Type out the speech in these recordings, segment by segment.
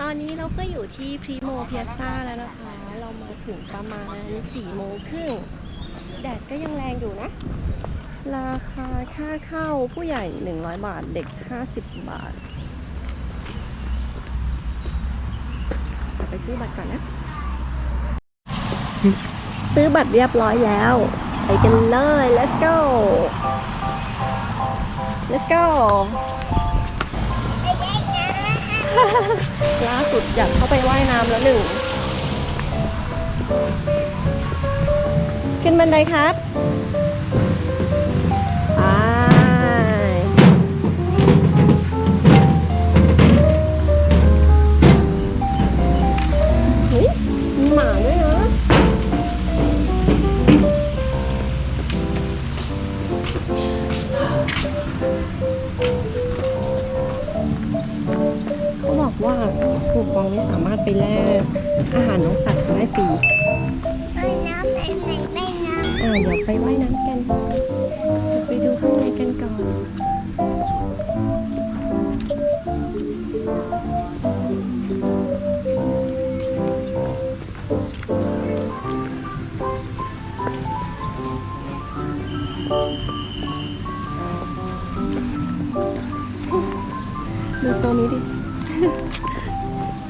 ตอนนี้เราก็อยู่ที่พรีโมเพียซ่าแล้วนะคะ เรามาถึงประมาณ4โมงครึ่งแดดก็ยังแรงอยู่นะ ราคาค่าเข้าผู้ใหญ่ 100 บาทเด็ก 50 บาท ไปซื้อบัตรก่อนนะ ซื้อบัตรเรียบร้อยแล้ว ไปกันเลย let's go let's go ล่าสุดอยากเข้าไปว่ายน้ำแล้วหนึ่ง ขึ้นบันไดครับ อ่า ดูโซนนี้ดิ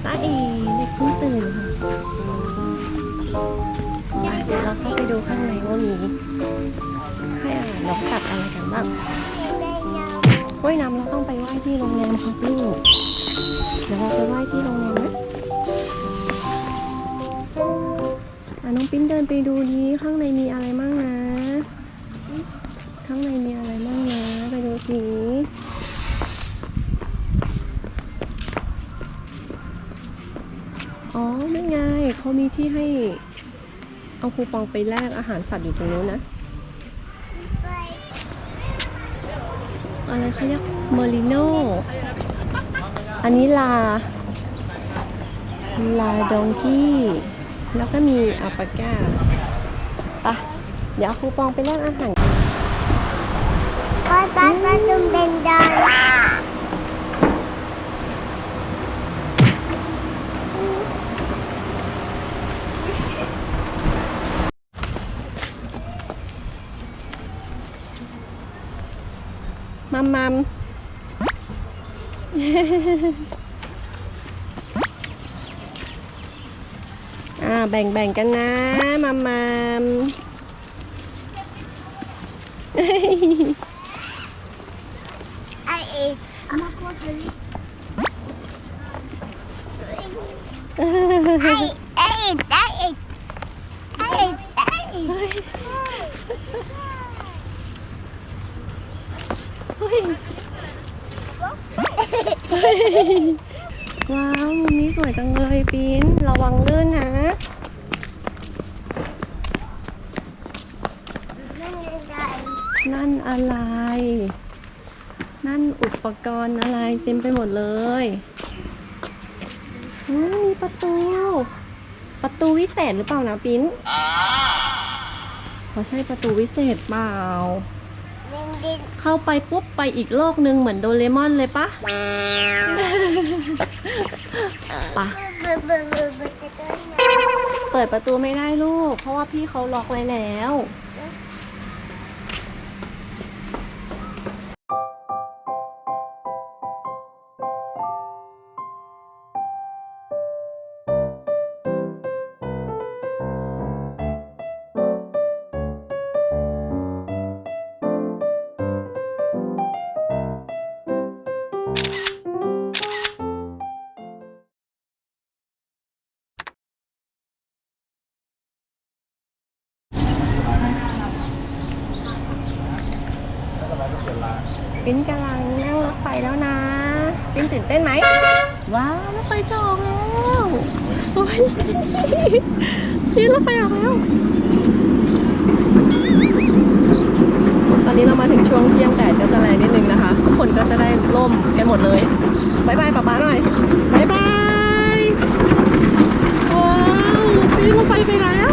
จ้าเอเด็กเพิ่งตื่นค่ะเดี๋ยวเราเข้าไปดูข้างในว่ามีให้อาหารนกสัตว์อะไรกันบ้างว่ายน้ำเราต้องไปไหว้ที่โรงแรมครับลูกเดี๋ยวเราไปไหว้ที่โรงแรมนะอะน้องปิ้นเดินไปดูดีข้างในมีอะไรบ้างนะ ข้างในมีอะไรบ้างนะ ไปดูสิ อ๋อนั่นไงเขามีที่ให้ เอาคูปองไปแลกอาหารสัตว์อยู่ตรงนู้นนะ อะไรเขาเรียกเมอริโนอันนี้ลา ลาดองกี้ แล้วก็มีอัลปาก้าปะเดี๋ยวเอาคูปองไปแลกอาหารมั มมัมอ่าแบ่งแบ่งกันนะมัมมัมเฮ้ย ว้าวมุมนี้สวยจังเลยปีนระวังลื่นนะนั่นอะไร นั่นอุปกรณ์อะไรเต็มไปหมดเลยอืมมีประตู ประตูวิเศษหรือเปล่านะปิ้นเขาใช่ประตูวิเศษเปล่า เข้าไปปุ๊บไปอีกโลกหนึ่งเหมือนโดเรมอนเลยปะปะเปิดประตูไม่ได้ลูก เพราะว่าพี่เขาล็อกไว้แล้ว เต้นไหม ว้าวรถไฟจะออกแล้วโอ้ยปิ้นรถไฟออกแล้ว ตอนนี้เรามาถึงช่วงเที่ยงแดดก็จะแรงนิดนึงนะคะ ทุกคนก็จะได้ร่มกันหมดเลยบายบายป๊าป๊าหน่อยบายบายว้าวปิ้นรถไฟไปแล้ว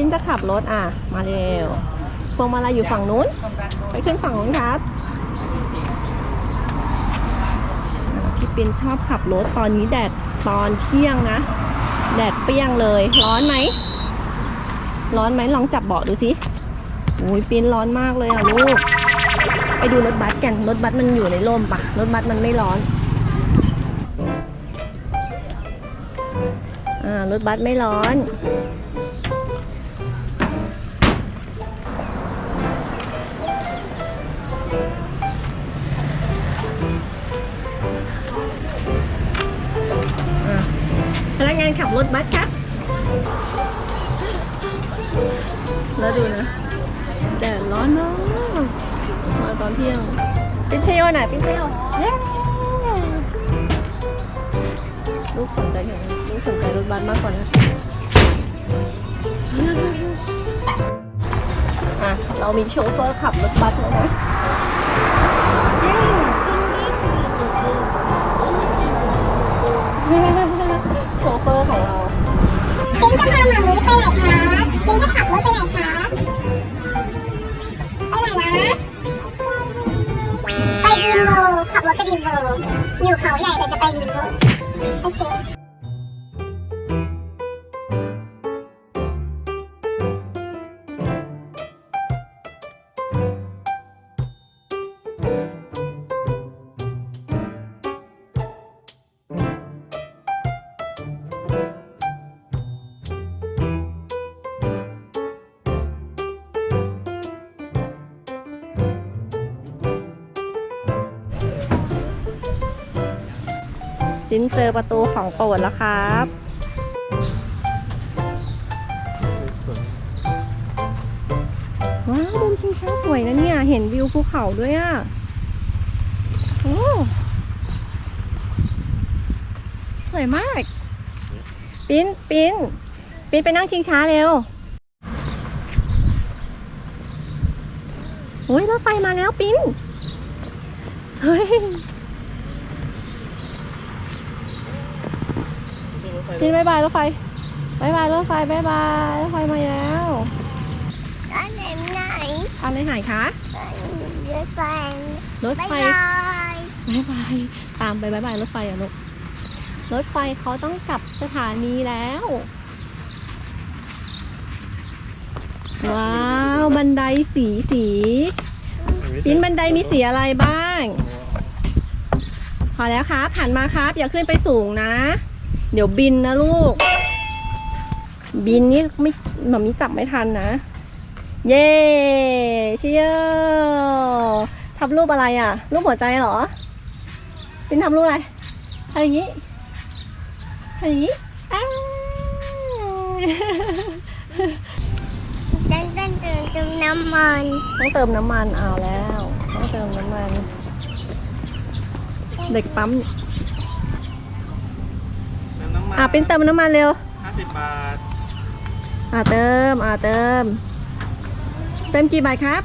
ปิ้นจะขับรถอะ มาเร็วพวงมาลัยอยู่ฝั่งนู้น ไปขึ้นฝั่งนู้นครับ พี่ปิ้นชอบขับรถตอนนี้แดดตอนเที่ยงนะ แดดเปรี้ยงเลย ร้อนไหม ร้อนไหมลองจับเบาะดูสิอุ้ยปิ้นร้อนมากเลยอะลูก ไปดูรถบัสกัน รถบัสมันอยู่ในร่มปะรถบัสมันไม่ร้อนอ่ารถบัสไม่ร้อน งานขับรถบัสครับ แล้วดูนะแดดร้อนมากมาตอนเที่ยงปิ้นเชโยน่ะปิ้นเชโยเย้ลูกสนใจอย่างลูกสนใจรถบัสมากกว่านะอะ เรามีโชเฟอร์ขับรถบัสแล้วนะเย้โช เฟอร์ของเราปิงจะพาหมามีไปไหนคะ ลิ้นเจอประตูของโปรดแล้วครับว้าวมุมชิงช้าสวยนะเนี่ย เห็นวิวภูเขาด้วยอะโอ้สวยมาก ปิ้นปิ้นปิ้นไปนั่งชิงช้าเร็วโอ้ยรถไฟมาแล้วปิ้นเฮ้ย ปินบายบายรถไฟบายบายรถไฟบายบายรถไฟมาแล้วอันไหนไหนอันไหนหายคะรถไฟรถบ๊ายไฟบายบายบายตามไปบายบายรถไฟอะลูกรถไฟเขาต้องกลับสถานีแล้ว ว้าวบันไดสีสีปิ้นบันไดมีสีอะไรบ้าง พอแล้วครับหันมาครับ อย่าขึ้นไปสูงนะ เดี๋ยวบินนะลูก บินนี่ไม่หมามีจับไม่ทันนะ เย้เชียร์ทำรูปอะไรอะ รูปหัวใจเหรอบินทำรูปอะไรทำอย่างนี้ทำอย่างนี้อ้าวเต้นเต้นเต้นเติมน้ำมันต้องเติมน้ำมันเอาแล้ว ต้องเติมน้ำมัน เด็กปั๊มเติมน้ำมันอะเป็นเติมน้ำมันเร็วห้าสิบบาท อะเติม อะเติม เติมกี่บาทครับ